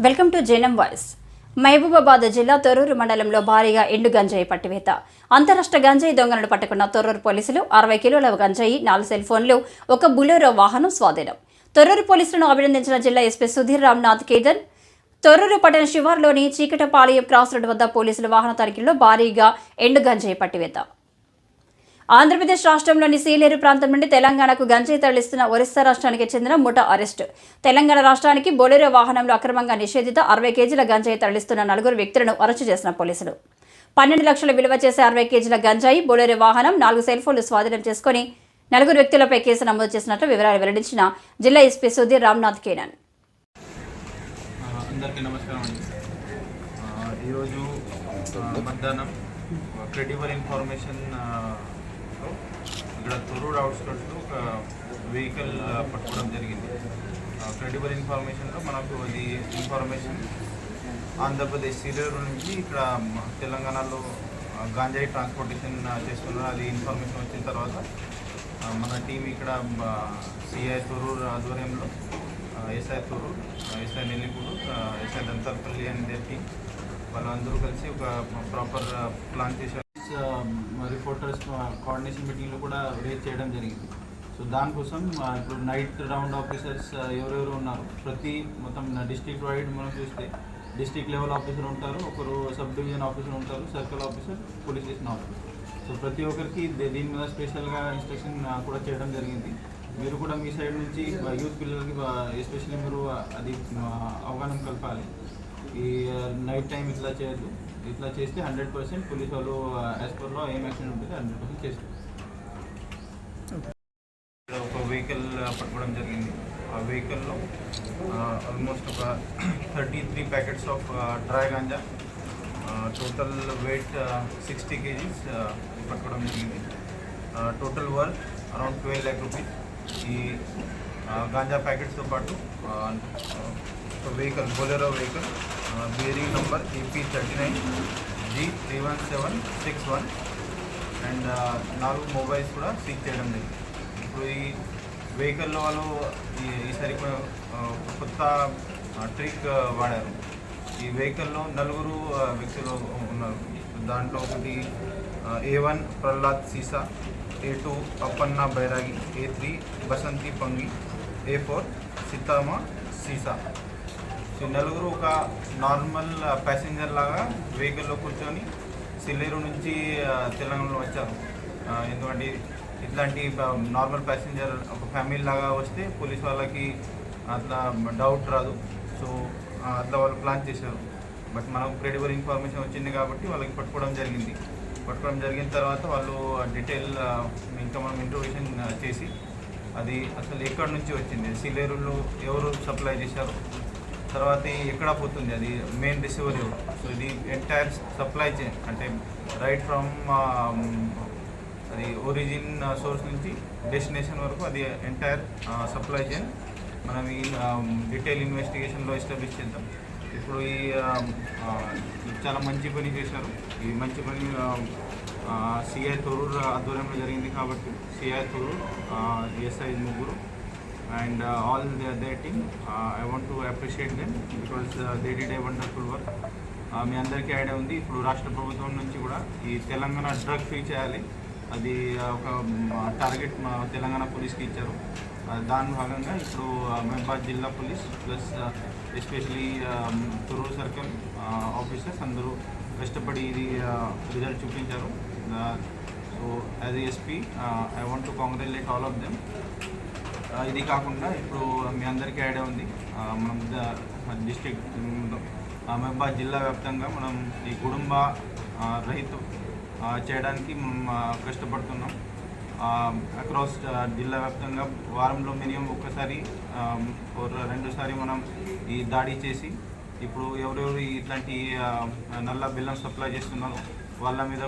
Welcome to Jainam voice. Mahabubabad జిల్లా తొర్రూరు మండలంలో భారీగా ఎండు గంజాయి పట్టివేత. అంతరాష్ట్ర గంజాయి దొంగలను పట్టుకున్న తొర్రూరు పోలీసులు అరవై కిలోల గంజాయి నాలుగు సెల్ ఫోన్లు ఒక బులెరో వాహనం స్వాధీనం. తొర్రూరు పోలీసులను అభినందించిన జిల్లా ఎస్పీ సుధీర్ రామ్నాథ్ కేదన్ తొర్రూరు పట్టణ శివార్లోని చీకటపాలయం క్రాస్ రోడ్డు వద్ద పోలీసులు వాహన తనిఖీల్లో భారీగా ఎండు గంజాయి పట్టివేత. ఆంధ్రప్రదేశ్ రాష్ట్రంలోని సీలేరు ప్రాంతం నుండి తెలంగాణకు గంజాయి తరలిస్తున్న ఒరిస్సా రాష్ట్రానికి చెందిన ముఠా అరెస్టు. తెలంగాణ రాష్ట్రానికి బొలెరో వాహనంలో అక్రమంగా నిషేధిత అరవై కేజీల గంజాయి తరలిస్తున్న నలుగురు వ్యక్తులను అరెస్టు చేసిన పోలీసులు. పన్నెండు లక్షల విలువ చేసే అరవై కేజీల గంజాయి బొలెరో వాహనం నాలుగు సెల్ ఫోన్లు స్వాధీనం చేసుకుని నలుగురు వ్యక్తులపై కేసు నమోదు చేసినట్లు వివరాలు వెల్లడించిన జిల్లా ఎస్పీ సుధీర్ రామ్నాథ్ కేనన్. అందరికీ నమస్కారం ఈరోజు మధ్యాహ్నం క్రెడిబుల్ ఇన్ఫర్మేషన్ ఆ, ఇక్కడ తొరూరు అవుట్స్కట్స్లో ఒక వెహికల్ పట్టుకోవడం జరిగింది. క్రెడిబుల్ ఇన్ఫర్మేషన్లో మనకు అది ఇన్ఫర్మేషన్ ఆంధ్రప్రదేశ్ సీలేరు నుంచి ఇక్కడ తెలంగాణలో గాంజాయి ట్రాన్స్పోర్టేషన్ చేస్తున్నారు. అది ఇన్ఫర్మేషన్ వచ్చిన తర్వాత మన టీం ఇక్కడ సిఐ తొరూరు ఆధ్వర్యంలో SI Torrur SI Nellipudu SI Danthalapalli అనే టీం వాళ్ళందరూ కలిసి ఒక ప్రాపర్ ప్లాన్ చేశారు. రిపోర్టర్స్ కోఆర్డినేషన్ మీటింగ్లో కూడా రేజ్ చేయడం జరిగింది. సో దానికోసం ఇప్పుడు నైట్ రౌండ్ ఆఫీసర్స్ ఎవరెవరు ఉన్నారు? ప్రతి మొత్తం డిస్ట్రిక్ట్ వైడ్ మనం చూస్తే డిస్ట్రిక్ట్ లెవెల్ ఆఫీసర్ ఉంటారు ఒకరు సబ్ డివిజన్ ఆఫీసర్ ఉంటారు circle officer police station officer so ప్రతి ఒక్కరికి దే- దీని మీద స్పెషల్గా ఇన్స్ట్రక్షన్ కూడా చేయడం జరిగింది. మీరు కూడా మీ సైడ్ నుంచి యూత్ పిల్లలకి ఎస్పెషల్లీ మీరు అది అవగాహన కలపాలి. ఈ నైట్ టైం ఇట్లా చేయొద్దు. ఇట్లా చేస్తే హండ్రెడ్ పర్సెంట్ పోలీస్ వాళ్ళు యాజ్ ఏం యాక్షన్ ఉంటుంది హండ్రెడ్ పర్సెంట్ చేస్తారు. ఒక వెహికల్ పట్టుకోవడం జరిగింది. ఆ వెహికల్లో ఆల్మోస్ట్ ఒక thirty three packets of dry ganja total weight sixty kgs పట్టుకోవడం జరిగింది. Total work around twelve lakh rupees ఈ గాంజా ప్యాకెట్స్తో పాటు vehicle Bolero vehicle bearing number AP thirty nine G three one seven six one and నాలుగు mobiles కూడా seize చేయడం జరిగింది. ఇప్పుడు ఈ వెహికల్లో వాళ్ళు ఈ ఈసారి కొత్త ట్రిక్ వాడారు. ఈ వెహికల్లో నలుగురు వ్యక్తులు ఉన్నారు. దాంట్లో ఒకటి ఏ వన్ ప్రహ్లాద్ సీసా A two Appanna Bairagi A three Basanthi Pangi A four Seetama Seesa. So నలుగురు ఒక నార్మల్ ప్యాసింజర్ లాగా వెహికల్లో కూర్చొని సిల్లేరు నుంచి తెలంగాణలో వచ్చారు. ఎందుకంటే ఇట్లాంటి నార్మల్ ప్యాసింజర్ ఒక ఫ్యామిలీ లాగా వస్తే పోలీస్ వాళ్ళకి అట్లా డౌట్ రాదు. సో అట్లా వాళ్ళు ప్లాన్ చేశారు. బట్ మనకు క్రెడిబుల్ ఇన్ఫర్మేషన్ వచ్చింది కాబట్టి వాళ్ళకి పట్టుకోవడం జరిగింది. పట్టుకోవడం జరిగిన తర్వాత వాళ్ళు డీటెయిల్ ఇంకా మనం ఇంట్రోవేషన్ చేసి అది అసలు ఎక్కడి నుంచి వచ్చింది? సిలేరులో ఎవరు సప్లై చేశారు? తర్వాత ఎక్కడ పోతుంది అది మెయిన్ రిసీవర్ సో ఇది ఎంటైర్ సప్లై చైన్ అంటే రైట్ ఫ్రమ్ um, అది ఒరిజిన్ సోర్స్ uh, నుంచి డెస్టినేషన్ వరకు అది ఎంటైర్ సప్లై చైన్ మనం ఈ డీటెయిల్ ఇన్వెస్టిగేషన్లో ఎస్టాబ్లిష్ చేద్దాం. ఇప్పుడు ఈ um, uh, చాలా మంచి పని చేశారు. ఈ మంచి పని um, uh, సిఐ తొరూరు ఆధ్వర్యంలో జరిగింది కాబట్టి సిఐ తొరూరు ఎస్ఐ ముగ్గురు and all the team I want to appreciate them because they did a wonderful work మీ అందరికీ ఐడియా ఉంది. ఇప్పుడు రాష్ట్ర ప్రభుత్వం నుంచి కూడా ఈ తెలంగాణ డ్రగ్ ఫ్రీ చేయాలి. అది ఒక టార్గెట్ మా తెలంగాణ పోలీస్కి ఇచ్చారు. దాని భాగంగా ఇప్పుడు మహబాద్ జిల్లా police plus especially Torrur circle officers అందరూ కష్టపడి ఇది రిజల్ట్ చూపించారు. So as SP I want to congratulate all of them ఇది కాకుండా ఇప్పుడు మీ అందరికీ ఐడియా ఉంది. మనం డిస్ట్రిక్ట్ మహబాద్ జిల్లా వ్యాప్తంగా మనం ఈ కుటుంబ రైతు రహిత చేయడానికి కష్టపడుతున్నాం. అక్రాస్ జిల్లా వ్యాప్తంగా వారంలో మినిమం ఒక్కసారి రెండుసారి మనం ఈ దాడి చేసి ఇప్పుడు ఎవరెవరు ఇట్లాంటి నల్ల బిల్లం సప్లై చేస్తున్నారో వాళ్ళ మీద